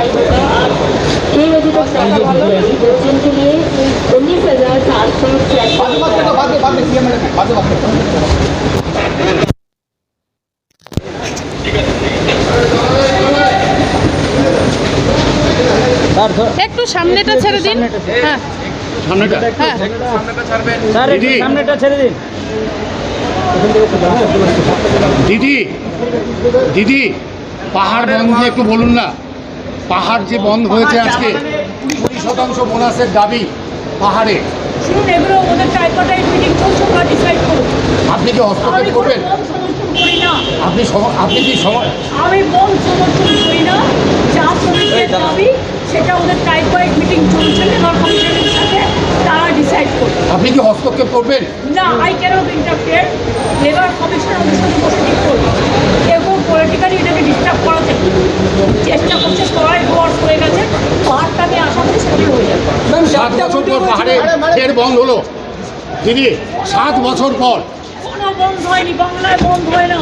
Try होगा आज छः बजे तक चालू होगा बच्चों के लिए उन्नीस हजार चार सौ छियासी একটু সামনেটা ছেড়ে দিন হ্যাঁ সামনেটা হ্যাঁ স্যার একটু দিদি। সামনেটা ছেড়ে দিন দিদি দিদি পাহাড় বন্ধ একটু বলুন না পাহাড় যে বন্ধ হয়েছে আজকে কুড়ি শতাংশ বোনাসের দাবি পাহাড়ে। শুনুন এগুলো ওদের মিটিং চলছে ওরা ডিসাইড করুন আপনি কি হস্তক্ষেপ করবেন? করি না। আপনি আপনি কি সম- আমি সমর্থন করি না। যা শ্রমিকের দাবি সেটা ওদের মিটিং চলছে লেবার কমিশনের সাথে তারা ডিসাইড করবে। আপনি কি হস্তক্ষেপ করবেন? না I cannot interfere labour commission সাত বছর পর পাহাড়ে ফের বন্ধ হলো। দিদি সাত বছর পর। বন্ধ হয়নি বাংলায় বন্ধ হয় না।